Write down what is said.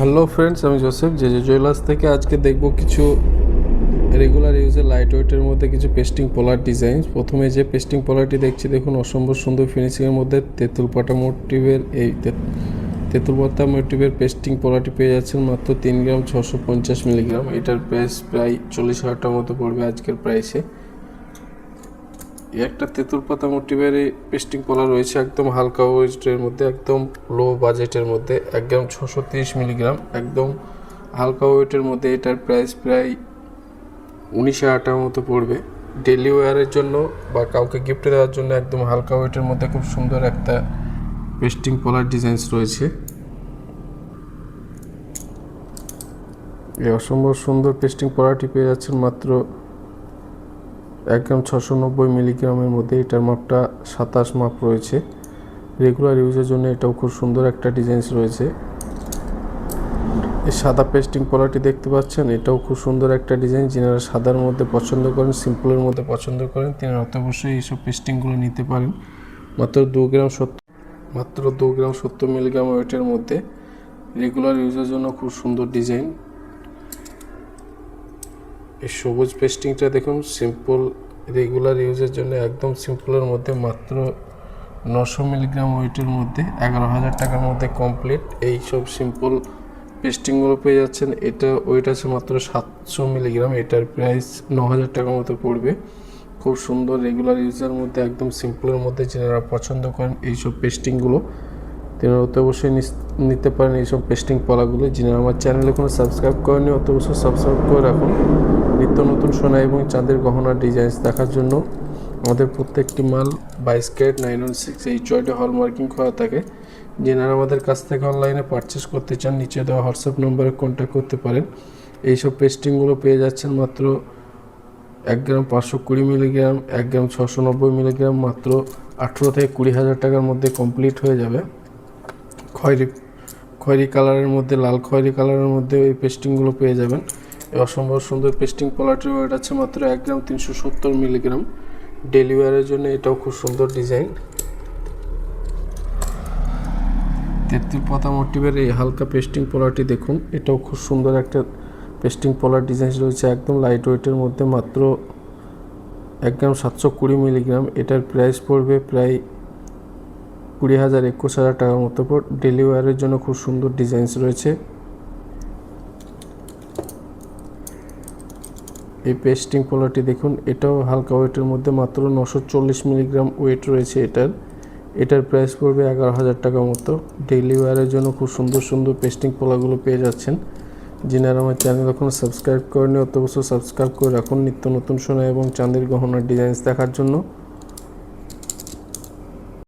Hello friends আমি Joseph যে যে জুয়েলার্স থেকে আজকে দেখব কিছু রেগুলার ইউজের লাইট ওয়েটের মধ্যে কিছু পেস্টিং পোলার ডিজাইন প্রথমে যে পেস্টিং পোলারটি দেখছি, দেখুন অসম্ভব সুন্দর ফিনিশিংয়ের মধ্যে তেঁতুল পাতা মোটিভের এই তেঁতুল পাতা মোটিভের পেস্টিং পোলারটি পেয়ে যাচ্ছেন মাত্র তিন গ্রাম ছশো পঞ্চাশ মিলিগ্রাম। এটার প্রাইস প্রায় চল্লিশ হাজার টাকার মতো পড়বে আজকের প্রাইসে একটা তেঁতুল পাতা মোটিভের পেস্টিং পোলা রয়েছে একদম হালকা ওয়েস্টের মধ্যে, একদম লো বাজেটের মধ্যে, একদম ছশো তিরিশ মিলিগ্রাম, একদম হালকা ওয়েটের মধ্যে। এটার প্রাইস প্রায় উনিশ টাকার মতো পড়বে। ডেলি ওয়ারের জন্য বা কাউকে গিফট দেওয়ার জন্য একদম হালকা ওয়েটের মধ্যে খুব সুন্দর একটা পেস্টিং পোলার ডিজাইনস রয়েছে। এই অসম্ভব সুন্দর পেস্টিং পোলারটি পেয়ে যাচ্ছেন মাত্র এক গ্রাম ছশো নব্বই মিলিগ্রামের মধ্যে এটার মাপটা সাতাশ মাপ রয়েছে। রেগুলার ইউজের জন্য এটাও খুব সুন্দর একটা ডিজাইনস রয়েছে। এই সাদা পেস্টিং পলাটি দেখতে পাচ্ছেন, এটাও খুব সুন্দর একটা ডিজাইন যিনারা সাদার মধ্যে পছন্দ করেন সিম্পলের মধ্যে পছন্দ করেন, তিনারা অত অবশ্যই এইসব পেস্টিংগুলো নিতে পারেন। মাত্র দু গ্রাম সত্তর মাত্র দু গ্রাম সত্তর মিলিগ্রাম ওয়েটের মধ্যে রেগুলার ইউজের জন্য খুব সুন্দর ডিজাইন এই সবুজ পেস্টিংটা দেখুন সিম্পল রেগুলার ইউজের জন্য একদম সিম্পলের মধ্যে মাত্র নশো মিলিগ্রাম ওয়েটের মধ্যে এগারো হাজার টাকার মধ্যে কমপ্লিট এই সব সিম্পল পেস্টিংগুলো পেয়ে যাচ্ছেন। এটা ওয়েট আছে মাত্র সাতশো মিলিগ্রাম এটার প্রাইস ন হাজার টাকার মতো পড়বে। খুব সুন্দর রেগুলার ইউজের মধ্যে একদম সিম্পলের মধ্যে যারা পছন্দ করেন এইসব পেস্টিংগুলো তেনারা অত অবশ্যই নিতে পারেন এইসব পেস্টিং পলাগুলো। যিনি আমার চ্যানেলে কোনো সাবস্ক্রাইব করেনি অত অবশ্যই সাবস্ক্রাইব করে রাখুন। নিত্য নতুন সোনা এবং চাঁদের গহনা ডিজাইনস দেখার জন্য আমাদের প্রত্যেকটি মাল বাইশ ক্যারেট নাইন ওয়ান সিক্স এই চয়টে হলমার্কিং করা থাকে। যেনারা আমাদের কাছ থেকে অনলাইনে পারচেস করতে চান, নিচে দেওয়া হোয়াটসঅ্যাপ নম্বরে কন্ট্যাক্ট করতে পারেন। এইসব পেস্টিংগুলো পেয়ে যাচ্ছেন মাত্র এক গ্রাম পাঁচশো কুড়ি মিলিগ্রাম, এক গ্রাম ছশো নব্বই মিলিগ্রাম, মাত্র আঠেরো থেকে কুড়ি হাজার টাকার মধ্যে কমপ্লিট হয়ে যাবে। খয়েরি খয়েরি কালারের মধ্যে, লাল খয়েরি কালারের মধ্যে এই পেস্টিংগুলো পেয়ে যাবেন। অসম্ভব সুন্দর পেস্টিং পলাটির ওয়েট আছে মাত্র এক গ্রাম তিনশো সত্তর মিলিগ্রাম। ডেলি ওয়ারের জন্য এটাও খুব সুন্দর ডিজাইন। তেত্রিশ পাতা মোটিভের এই হালকা পেস্টিং পোলারটি দেখুন, এটাও খুব সুন্দর একটা পেস্টিং পোলার ডিজাইন রয়েছে, একদম লাইট ওয়েটের মধ্যে মাত্র এক গ্রাম সাতশো কুড়ি মিলিগ্রাম। এটার প্রাইস পড়বে প্রায় কুড়ি হাজার একুশ হাজার টাকার মতো ডেলি ওয়ারের জন্য খুব সুন্দর ডিজাইনস রয়েছে। এই পেস্টিং পোলারটি দেখুন, এটাও হালকা ওয়েটের মধ্যে মাত্র নশো চল্লিশ মিলিগ্রাম ওয়েট রয়েছে এটার। এটার প্রাইস পড়বে এগারো হাজার টাকার মতো। ডেইলি জন্য খুব সুন্দর সুন্দর পেস্টিং পোলাগুলো পেয়ে যাচ্ছেন। যিনারা আমার চ্যানেল এখনও সাবস্ক্রাইব করেনি অত অবশ্যই সাবস্ক্রাইব করে রাখুন। নিত্য নতুন সোনা এবং চাঁদের গহনার ডিজাইনস দেখার জন্য।